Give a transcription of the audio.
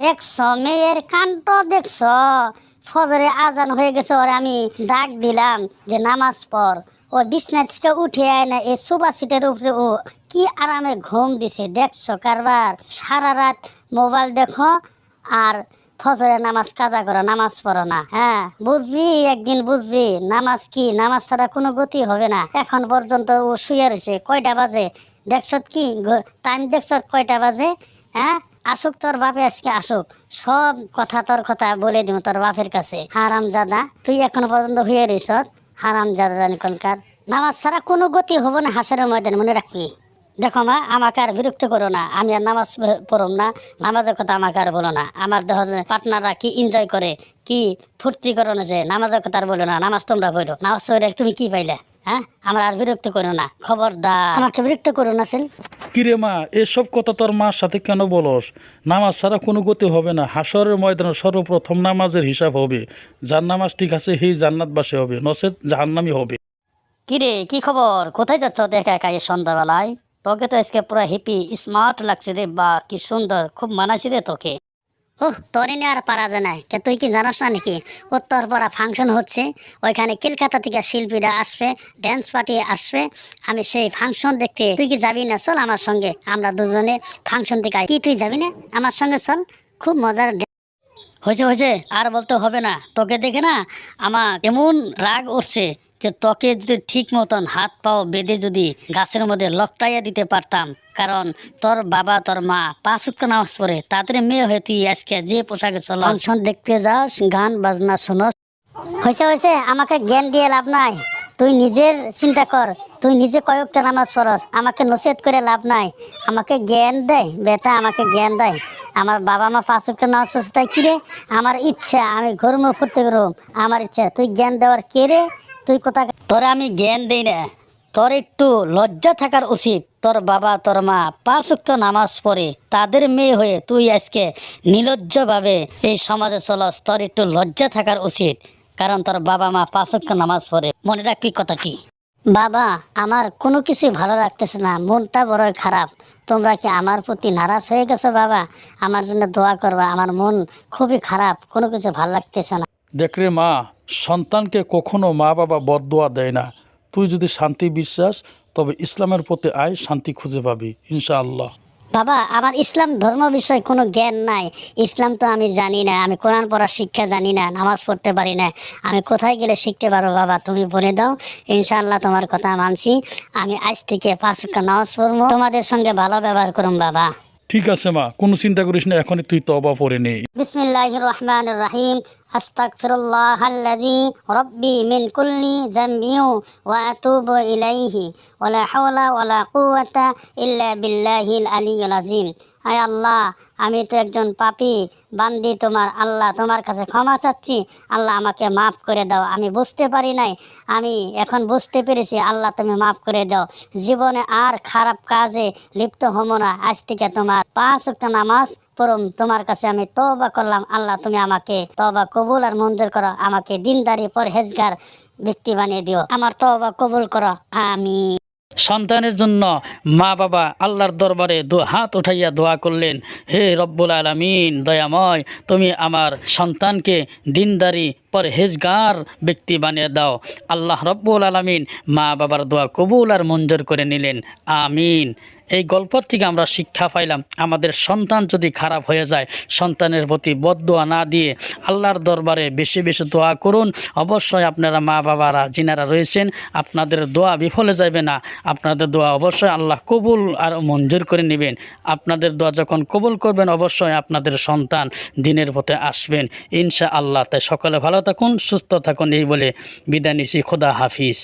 দেখছ, মেয়ের কাণ্ড দেখছ। ফজরে আজান হয়ে গেছে, ওরে আমি ডাক দিলাম যে নামাজ পড়। ও বিছনা থেকে উঠে আয় না এই সোফা সিটের উপরে ও কি আরামে ঘুম দিছে। দেখছ কারবার, সারা রাত মোবাইল দেখো আর ফজরে নামাজ কাজা করো, নামাজ পড়ো না। হ্যাঁ বুঝবি, একদিন বুঝবি, নামাজ কি? নামাজ ছাড়া কোনো গতি হবে না। এখন পর্যন্ত ও শুয়ে রয়েছে। কয়টা বাজে? দেখছ কি টাইম দেখছ কয়টা বাজে? হ্যাঁ? আসুক তোর বাপে আজকে আসুক, সব কথা তোর কথা বলে দিব তোর বাপের কাছে। হারাম জাদা তুই এখনও পর্যন্ত হয়ে রইস হারাম জাদা জানি কনকার নামাজ ছাড়া কোনো গতি হব না হাসের ময়দান, মনে রাখবি। দেখো মা আমাকে আর বিরক্ত করো না। আমি আর নামাজ পড়ম না। নামাজের কথা আমাকে আর বলো না। আমার দেহ পার্টনাররা কি এনজয় করে কি ফুর্তি করো না যে নামাজের কথা আর বলো না। নামাজ তোমরা বলো নামাজ পড়ে তুমি কি পাইলে? হ্যাঁ? আমার আর বিরক্ত করো না। খবরদার। আমাকে বিরক্ত করো না সেন। কিরে মা এসব কথা তোর মার সাথে কেন বলস? নামাজ ছাড়া কোনো গতি হবে না। হাসরের ময়দানে সর্বপ্রথম নামাজের হিসাব হবে। যার নামাজ ঠিক আছে সেই জান্নাতবাসী হবে। নচেত জাহান্নামি হবে। কিরে কি খবর? কোথায় যাচ্ছ? দেখা একা সন্ধ্যাবেলায়। তোকে তো আজকে পুরো হিপি স্মার্ট লাগছে রে বা কি সুন্দর খুব মানাছি রে তোকে। ওহ তোরে নিয়ে আর পারা যায় না। কে তুই কি জানাস না নাকি? উত্তর পাড়া ফাংশন হচ্ছে ওইখানে কলকাতা থেকে শিল্পীরা আসবে ড্যান্স পার্টি আসবে। আমি সেই ফাংশন দেখতে তুই কি যাবি না? চল আমার সঙ্গে আমরা দুজনে ফাংশন থেকে কি তুই যাবি না? আমার সঙ্গে চল খুব মজার হয়েছে হয়েছে আর বলতে হবে না। তোকে দেখে না আমার এমন রাগ উঠছে যে তোকে যদি ঠিক মতন হাত পাও বেঁধে যদি গাছের মধ্যে লকটাইয়া দিতে পারতাম কারণ তোর বাবা তোর মা পাঁচ নামাজ পড়ে তাদের মেয়ে হয়ে তুই আজকে যে পোশাকে চল। ফাংশন দেখতে যাস গান বাজনা শোনস হয়েছে হয়েছে আমাকে জ্ঞান দিয়ে লাভ নাই। তুই নিজের চিন্তা কর তুই নিজে কয়েকটা নামাজ পড়স আমাকে নসেদ করে লাভ নাই। আমাকে জ্ঞান দেয় বেটা আমাকে জ্ঞান দেয় আমার বাবা মা পাঁচ ওয়াক্ত নামাজ পড়ছে তাই কিরে আমার ইচ্ছা আমি ঘরমে ফুটতে করুম আমার ইচ্ছা তুই জ্ঞান দেওয়ার কে রে? তুই কোথা তোরে আমি জ্ঞান দিই না। তোর একটু লজ্জা থাকার উচিত। তোর বাবা তোর মা পাঁচ ওয়াক্ত নামাজ পড়ে তাদের মেয়ে হয়ে তুই আজকে নির্লজ্জভাবে এই সমাজে চলস। তোর একটু লজ্জা থাকার উচিত কারণ তোর বাবা মা পাঁচ ওয়াক্ত নামাজ পড়ে। মনে রাখবি কথা কি। বাবা আমার কোনো কিছুই ভালো লাগতেছে না মনটা বড়ই খারাপ। তোমরা কি আমার প্রতি নারাজ হয়ে গেছো বাবা? আমার জন্য দোয়া করবা আমার মন খুবই খারাপ কোনো কিছু ভালো লাগতেছে না। দেখ রে মা সন্তানকে কখনো মা বাবা বদদোয়া দেয় না। তুই যদি শান্তি বিশ্বাস, তবে ইসলামের প্রতি আয় শান্তি খুঁজে পাবি, ইনশাআল্লাহ। বাবা, আমার ইসলাম ধর্ম বিষয়ে কোনো জ্ঞান নাই। ইসলাম তো আমি জানি না, আমি কোরআন পড়ার শিক্ষা জানি না, নামাজ পড়তে পারি না। আমি কোথায় গেলে শিখতে পারব বাবা? তুমি বলে দাও, ইনশাআল্লাহ তোমার কথা মানছি। আমি আজ থেকে পাঁচ নামাজ পড়ব। তোমাদের সঙ্গে ভালো ব্যবহার করুম বাবা। ঠিক আছে মা, কোনো চিন্তা করিস না এখন তুই তবা পড়ে নে। বিসমিল্লাহির রহমানির রহিম আস্তাগফিরুল্লাহ আল্লাযী মিন কুল্লি যামবি ওয়া আতুবু ইলাইহি। ওয়া লা হাওলা ওয়া লা কুওয়াতা ইল্লা বিল্লাহিল আলিয়্যিল আযীম। আয় আল্লাহ, আমি তো একজন পাপী, বান্দি তোমার, আল্লাহ তোমার কাছে ক্ষমা চাচ্ছি, আল্লাহ আমাকে মাফ করে দাও, আমি বুঝতে পারি নাই, আমি এখন বুঝতে পেরেছি, আল্লাহ তুমি মাফ করে দাও, জীবনে আর খারাপ কাজে লিপ্ত হব না, আজ থেকে তোমার পাঁচ ওয়াক্ত নামাজ পড়ুম তোমার কাছে আমি তবা করলাম, আল্লাহ তুমি আমাকে তবা কবুল আর মঞ্জুর করো, আমাকে দিনদারি পরহেজগার ব্যক্তি বানিয়ে দিও, আমার তবা কবুল করো আমি সন্তানের জন্য মা বাবা আল্লাহর দরবারে দু হাত উঠাইয়া দোয়া করলেন, হে রব্বুল আলমিন, দয়াময়, তুমি আমার সন্তানকে দিনদারি, পরহেজগার ব্যক্তি বানিয়ে দাও। আল্লাহ রব্বুল আলমিন মা বাবার দোয়া কবুল আর মঞ্জুর করে নিলেন। আমিন। এই গল্প থেকে আমরা শিক্ষা পাইলাম, আমাদের সন্তান যদি খারাপ হয়ে যায়, সন্তানের প্রতি বদদোয়া না দিয়ে আল্লাহর দরবারে বেশি বেশি দোয়া করুন। অবশ্যই আপনারা মা বাবারা যিনারা রয়েছেন, আপনাদের দোয়া বিফলে যাবে না। আপনাদের দোয়া অবশ্যই আল্লাহ কবুল আর মঞ্জুর করে নেবেন। আপনাদের দোয়া যখন কবুল করবেন, অবশ্যই আপনাদের সন্তান দিনের পথে আসবেন। ইনশা আল্লাহ তাই সকলে ভালো থাকুন, সুস্থ থাকুন, এই বলে বিদায় নিছি খোদা হাফিজ।